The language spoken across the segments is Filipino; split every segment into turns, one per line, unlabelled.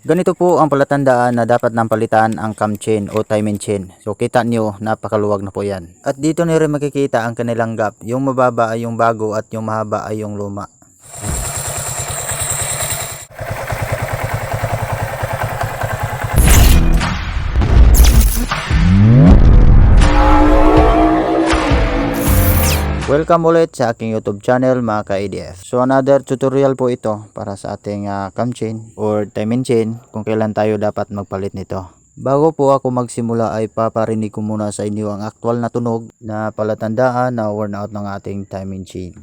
Ganito po ang palatandaan na dapat nang palitan ang cam chain o timing chain. So kita nyo, napakaluwag na po yan. At dito nyo rin makikita ang kanilang gap. Yung mababa ay yung bago at yung mahaba ay yung luma. Welcome ulit sa aking YouTube channel mga ka-ADF. So another tutorial po ito para sa ating ah, cam chain or timing chain kung kailan tayo dapat magpalit nito. Bago po ako magsimula ay paparinig ko muna sa inyo ang aktual na tunog na palatandaan na worn out ng ating timing chain.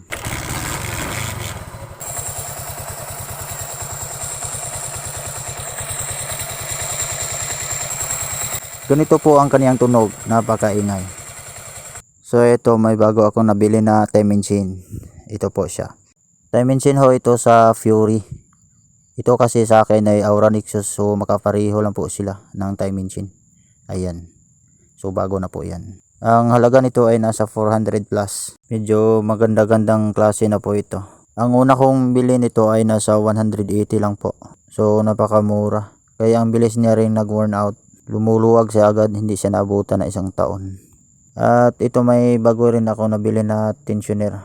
Ganito po ang kaniyang tunog, napakaingay. So ito may bago ako nabili na timing chain. Ito po siya. Timing chain ho ito sa Fury. Ito kasi sa akin ay Aura Nexus so makapareho lang po sila ng timing chain. Ayan. So bago na po yan. Ang halaga nito ay nasa 400 plus. Medyo maganda-gandang klase na po ito. Ang una kong bili nito ay nasa 180 lang po. So napakamura. Kaya ang bilis niya rin nag-worn out. Lumuluwag siya agad, hindi siya naabutan na isang taon. At ito may bago rin ako nabili na tensioner.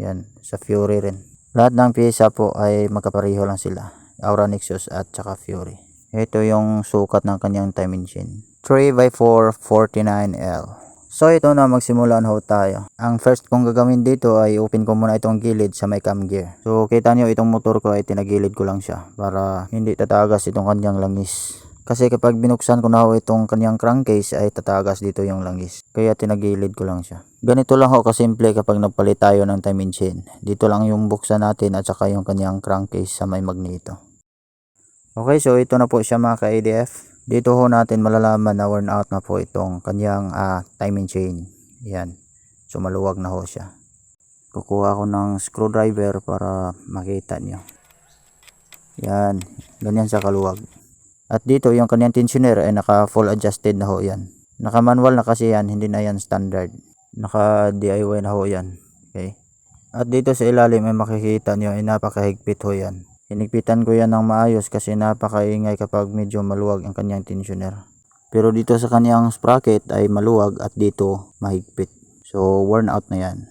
Yan, sa Fury rin. Lahat ng pyesa po ay magkapareho lang sila. Aura Nexus at saka Fury. Ito yung sukat ng kanyang timing chain. 3x4 49L. So ito na magsimulan ho tayo. Ang first kong gagawin dito ay open ko muna itong gilid sa may cam gear. So kita nyo itong motor ko ay tinagilid ko lang siya para hindi tatagas itong kanyang langis. Kasi kapag binuksan ko na ho itong kanyang crankcase ay tatagas dito yung langis. Kaya tinagilid ko lang siya. Ganito lang ho kasimple kapag nagpalit tayo ng timing chain. Dito lang yung buksan natin at saka yung kanyang crankcase sa may magneto. Okay, so ito na po siya mga ka-ADF. Dito ho natin malalaman na worn out na po itong kanyang ah, timing chain. Yan. So maluwag na ho siya. Kukuha ko ng screwdriver para makita nyo. Yan. Ganyan sa kaluwag. At dito yung kanyang tensioner ay naka full adjusted na ho yan. Naka manual na kasi yan, hindi na yan standard. Naka DIY na ho yan. Okay. At dito sa ilalim ay makikita nyo ay napakahigpit ho yan. Hinigpitan ko yan ng maayos kasi napakaingay kapag medyo maluwag ang kanyang tensioner. Pero dito sa kanyang sprocket ay maluwag at dito mahigpit. So worn out na yan.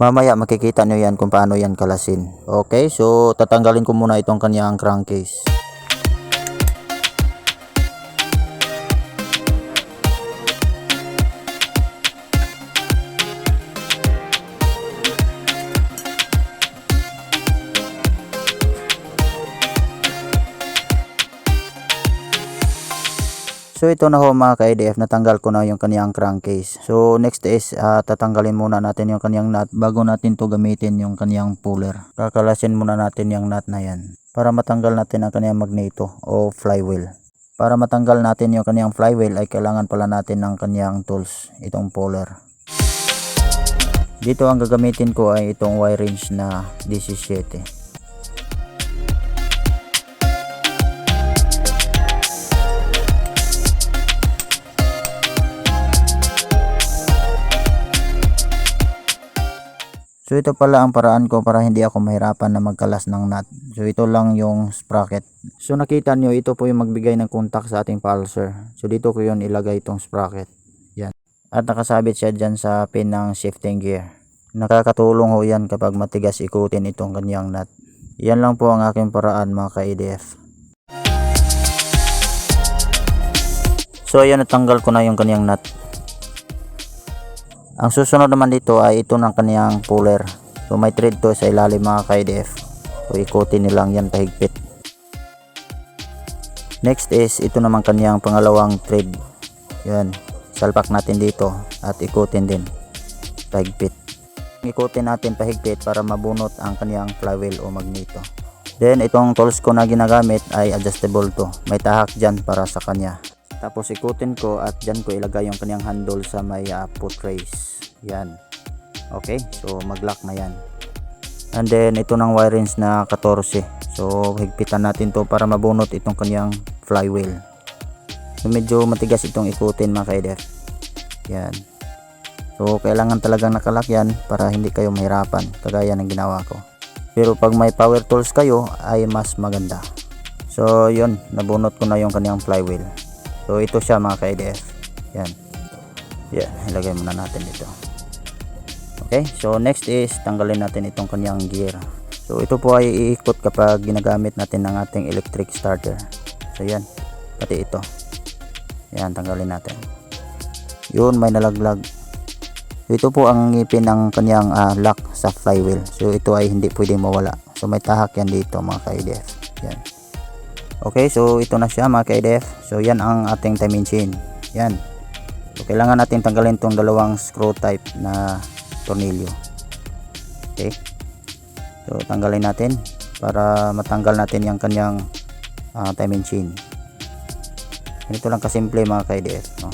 Mamaya makikita nyo yan kung paano yan kalasin. Okay, so tatanggalin ko muna itong kanyang crankcase. So ito na ho mga ka-IDF, natanggal ko na yung kaniyang crankcase. So next is ah, tatanggalin muna natin yung kaniyang nut bago natin to gamitin yung kaniyang puller. Kakalasin muna natin yung nut na yan para matanggal natin ang kaniyang magneto o flywheel. Para matanggal natin yung kaniyang flywheel ay kailangan pala natin ng kaniyang tools, itong puller. Dito ang gagamitin ko ay itong wire range na 17. So ito pala ang paraan ko para hindi ako mahirapan na magkalas ng nut. So ito lang yung sprocket. So nakita nyo ito po yung magbigay ng contact sa ating pulser. So dito ko yun ilagay itong sprocket. Yan. At nakasabit siya dyan sa pin ng shifting gear. Nakakatulong ho yan kapag matigas ikutin itong kanyang nut. Yan lang po ang aking paraan mga ka-EDF. So ayan natanggal ko na yung kanyang nut. Ang susunod naman dito ay ito ng kaniyang puller. So may thread to sa ilalim mga ka-IDF. So ikutin nilang yan pahigpit. Next is ito naman kaniyang pangalawang thread. Yan. Salpak natin dito at ikutin din pahigpit. Ikutin natin pahigpit para mabunot ang kaniyang flywheel o magneto. Then itong tools ko na ginagamit ay adjustable to. May tahak dyan para sa kanya. Tapos ikutin ko at dyan ko ilagay yung kanyang handle sa may uh, foot race. Yan. Okay, so mag-lock na yan. And then ito ng wire range na 14. So higpitan natin to para mabunot itong kanyang flywheel. So medyo matigas itong ikutin mga kaidef. Yan. So kailangan talagang nakalock yan para hindi kayo mahirapan kagaya ng ginawa ko. Pero pag may power tools kayo ay mas maganda. So, yun, nabunot ko na yung kanyang flywheel. So, ito siya mga ka-IDF. Yan. Yan, ilagay muna natin dito. Okay, so next is tanggalin natin itong kanyang gear. So, ito po ay iikot kapag ginagamit natin ng ating electric starter. So, yan. Pati ito. Yan, tanggalin natin. Yun, may nalaglag. Ito po ang ngipin ng kanyang ah, lock sa flywheel. So, ito ay hindi pwedeng mawala. So, may tahak yan dito mga ka-IDF. Yan. Okay, so ito na siya mga ka-IDF. So yan ang ating timing chain. Yan. So kailangan natin tanggalin tong dalawang screw type na tornilyo. Okay. So tanggalin natin para matanggal natin yung kanyang ah, timing chain. Ganito lang kasimple mga ka-IDF. No?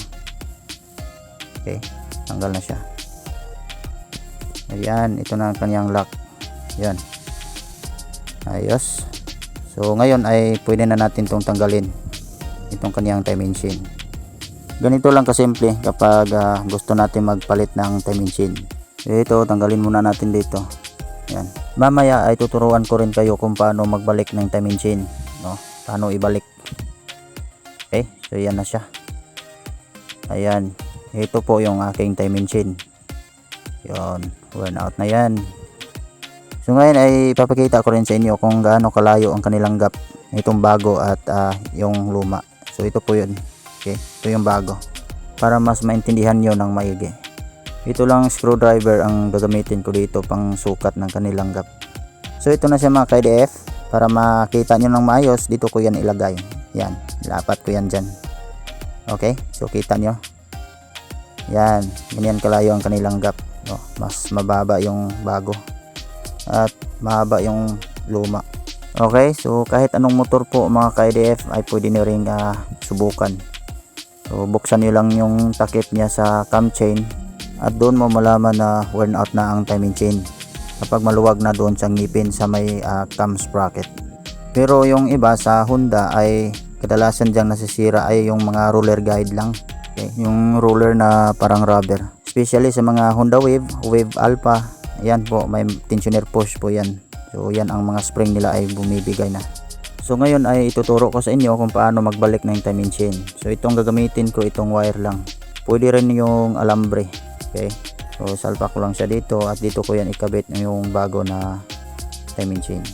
Okay, tanggal na siya. Ayan, ito na ang kanyang lock. Yan. Ayos. So ngayon ay pwede na natin itong tanggalin itong kaniyang timing chain. Ganito lang kasimple kapag ah, gusto natin magpalit ng timing chain. Ito tanggalin muna natin dito. Yan. Mamaya ay tuturuan ko rin kayo kung paano magbalik ng timing chain, no? Paano ibalik. Okay? So yan na siya. Ayan. Ito po yung aking timing chain. Yon, worn out na yan. So ngayon ay ipapakita ko rin sa inyo kung gaano kalayo ang kanilang gap itong bago at ah, yung luma. So ito po yun. Okay, ito yung bago. Para mas maintindihan nyo ng maigi. Ito lang screwdriver ang gagamitin ko dito pang sukat ng kanilang gap. So ito na siya mga KDF. Para makita nyo ng maayos, dito ko yan ilagay. Yan, lapat ko yan dyan. Okay, so kita nyo. Yan, ganyan kalayo ang kanilang gap. No, mas mababa yung bago at mahaba yung luma. Okay, so kahit anong motor po mga ka-IDF ay pwede nyo ring ah, subukan. So buksan nyo lang yung takip niya sa cam chain at doon mo malaman na worn out na ang timing chain kapag maluwag na doon sa ngipin sa may ah, cam sprocket. Pero yung iba sa Honda ay kadalasan diyang nasisira ay yung mga roller guide lang. Okay, yung roller na parang rubber. Especially sa mga Honda Wave, Wave Alpha, Ayan po, may tensioner push po yan. So yan ang mga spring nila ay bumibigay na. So ngayon ay ituturo ko sa inyo kung paano magbalik ng timing chain. So itong gagamitin ko itong wire lang. Pwede rin yung alambre. Okay. So salpak ko lang siya dito at dito ko yan ikabit yung bago na timing chain.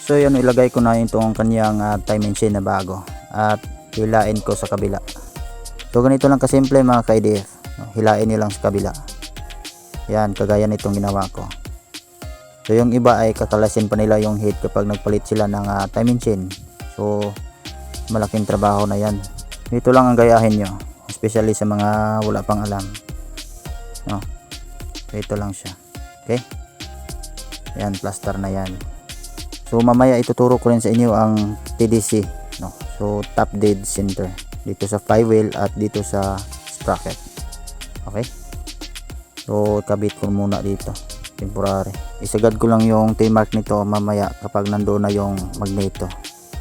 So yun ilagay ko na itong kanyang uh, timing chain na bago at hilain ko sa kabila. So ganito lang kasimple mga ka-IDF hilain lang sa kabila. Yan kagaya nitong ginawa ko. So yung iba ay kakalasin pa nila yung heat kapag nagpalit sila ng uh, timing chain. So malaking trabaho na yan. Dito lang ang gayahin nyo especially sa mga wala pang alam. No? Ito lang siya. Okay? Yan plaster na yan. So mamaya ituturo ko rin sa inyo ang TDC no? So top dead center. Dito sa flywheel at dito sa sprocket okay? So kabit ko muna dito temporary. Isagad ko lang yung T-mark nito mamaya kapag nandoon na yung magneto.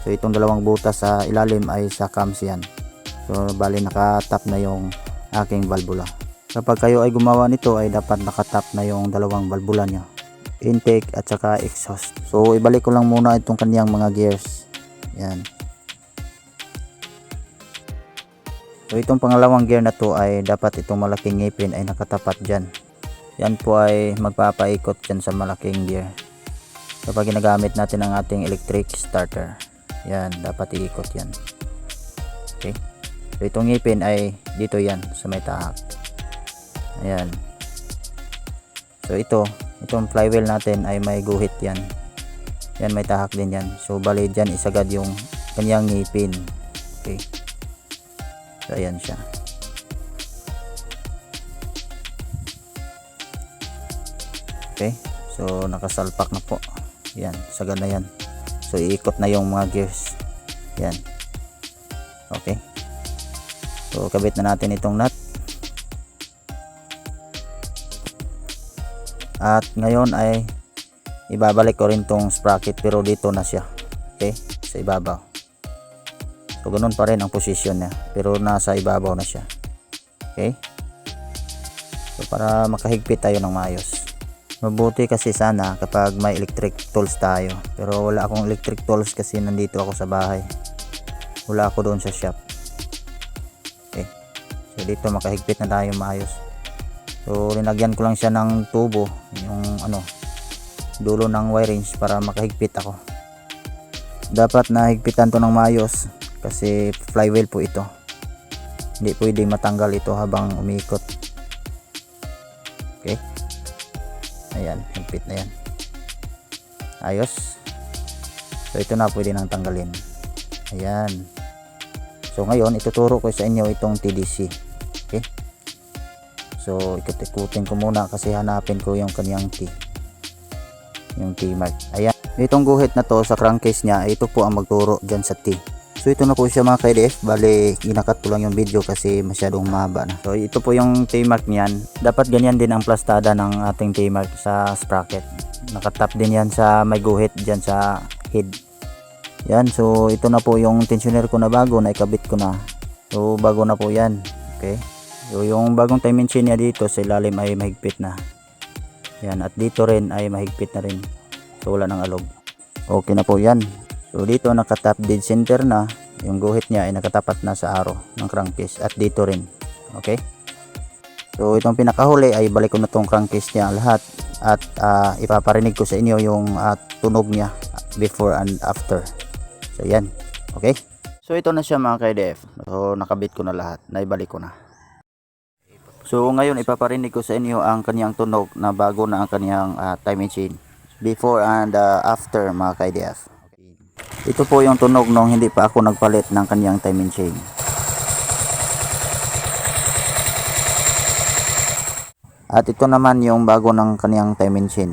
So itong dalawang butas sa ilalim ay sa cams yan. So bali nakatap na yung aking valvula kapag kayo ay gumawa nito ay dapat nakatap na yung dalawang valvula nyo. Intake at saka exhaust. So ibalik ko lang muna itong kaniyang mga gears. Yan So itong pangalawang gear na to ay dapat itong malaking ngipin ay nakatapat dyan. Yan po ay magpapaikot dyan sa malaking gear. Kapag ginagamit natin ang ating electric starter. Yan, dapat iikot yan. Okay. So itong ngipin ay dito yan sa may tahak. Ayan. So ito, itong flywheel natin ay may guhit yan. Yan may tahak din yan. So bali dyan isagad yung kanyang ngipin. So, ayan siya. Okay. So, nakasalpak na po. Yan. Sagad na yan. So, iikot na yung mga gears. Yan. Okay. So, kabit na natin itong nut. At ngayon ay ibabalik ko rin tong sprocket pero dito na siya. Okay. Sa ibabaw. So ganun pa rin ang posisyon niya pero nasa ibabaw na siya. Okay? So para makahigpit tayo ng maayos. Mabuti kasi sana kapag may electric tools tayo. Pero wala akong electric tools kasi nandito ako sa bahay. Wala ako doon sa shop. Okay. So dito makahigpit na tayo maayos. So linagyan ko lang siya ng tubo, yung ano, dulo ng wirings para makahigpit ako. Dapat nahigpitan to ng maayos kasi flywheel po ito. Hindi pwede matanggal ito habang umiikot. Okay. Ayan, higpit na yan. Ayos. So ito na pwede nang tanggalin. Ayan. So ngayon ituturo ko sa inyo itong TDC. Okay? So ikot-ikutin ko muna kasi hanapin ko yung kaniyang T. Yung T mark. Ayan. Itong guhit na to sa crankcase niya, ito po ang magturo dyan sa T. So ito na po siya mga KDF, bali inakat ko lang yung video kasi masyadong mahaba na. So ito po yung T-mark niyan. Dapat ganyan din ang plastada ng ating T-mark sa sprocket. Nakatap din yan sa may guhit dyan sa head. Yan, so ito na po yung tensioner ko na bago na ikabit ko na. So bago na po yan. Okay. So yung bagong timing chain niya dito sa ilalim ay mahigpit na. Yan, at dito rin ay mahigpit na rin. So wala nang alog. Okay na po yan. So dito nakatap dead center na. Yung guhit niya ay nakatapat na sa arrow ng crankcase at dito rin. Okay? So itong pinakahuli ay balik ko na tong crankcase niya lahat at ah, ipaparinig ko sa inyo yung ah, tunog niya before and after. So yan. Okay? So ito na siya mga KDF. So nakabit ko na lahat. Naibalik ko na. So ngayon ipaparinig ko sa inyo ang kaniyang tunog na bago na ang kaniyang ah, time machine. Before and ah, after mga KDF. Ito po yung tunog nung hindi pa ako nagpalit ng kaniyang timing chain. At ito naman yung bago ng kaniyang timing chain.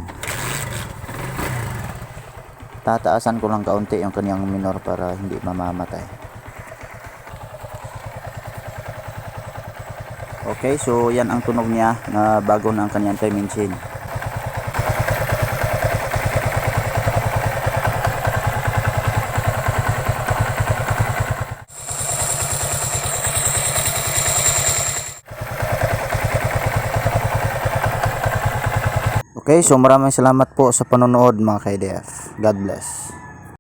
Tataasan ko lang kaunti yung kaniyang minor para hindi mamamatay. Okay, so yan ang tunog niya na bago ng kaniyang timing chain. Okay, so maraming salamat po sa panonood mga ka-IDF. God bless.